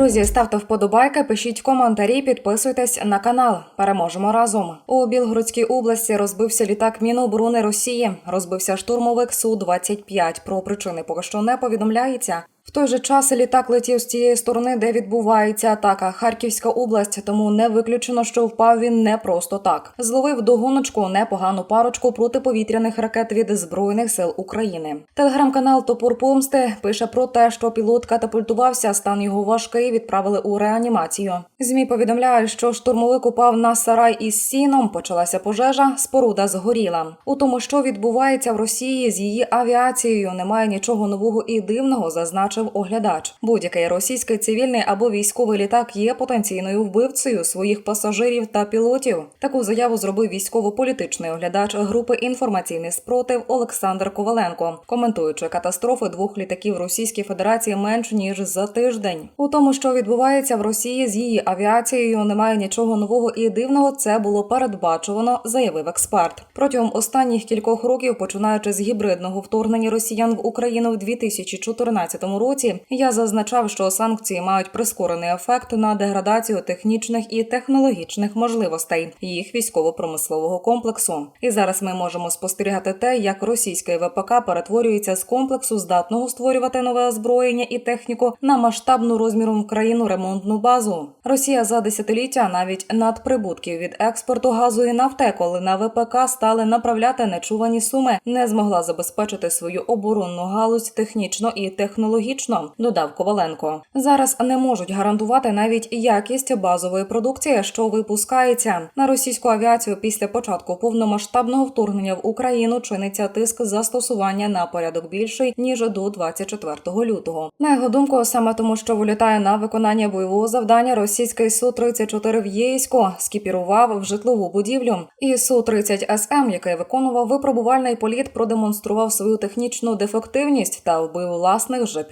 Друзі, ставте вподобайки, пишіть коментарі, підписуйтесь на канал. Переможемо разом. У Білгородській області розбився літак Міноборони Росії. Розбився штурмовик Су 25 Про причини поки що не повідомляється. Той же час літак летів з тієї сторони, де відбувається атака. Харківська область, тому не виключено, що впав він не просто так. Зловив до гоночку непогану парочку протиповітряних ракет від збройних сил України. Телеграм-канал Топор Помсти пише про те, що пілот катапультувався, стан його важкий, відправили у реанімацію. Змі повідомляють, що штурмовик упав на сарай із сіном. Почалася пожежа, споруда згоріла. У тому, що відбувається в Росії з її авіацією, немає нічого нового і дивного, зазначив оглядач. Будь-який російський цивільний або військовий літак є потенційною вбивцею своїх пасажирів та пілотів. Таку заяву зробив військово-політичний оглядач групи інформаційний спротив Олександр Коваленко, коментуючи катастрофи двох літаків Російської Федерації менш ніж за тиждень. У тому, що відбувається в Росії з її авіацією, немає нічого нового і дивного. Це було передбачувано, заявив експерт. Протягом останніх кількох років, починаючи з гібридного вторгнення росіян в Україну в 2014 році, я зазначав, що санкції мають прискорений ефект на деградацію технічних і технологічних можливостей їх військово-промислового комплексу. І зараз ми можемо спостерігати те, як російський ВПК перетворюється з комплексу, здатного створювати нове озброєння і техніку на масштабну розміром в країну ремонтну базу. Росія за десятиліття навіть надприбутків від експорту газу і нафти, коли на ВПК стали направляти нечувані суми, не змогла забезпечити свою оборонну галузь технічно і технологічно. Додав Коваленко. Зараз не можуть гарантувати навіть якість базової продукції, що випускається на російську авіацію після початку повномасштабного вторгнення в Україну. Чиниться тиск застосування на порядок більший ніж до 24 лютого. На його думку, саме тому, що вилітає на виконання бойового завдання, російський су 34 в Єйську скіпірував в житлову будівлю. І су 30 СМ, який виконував випробувальний політ, продемонстрував свою технічну дефективність та вбив власних же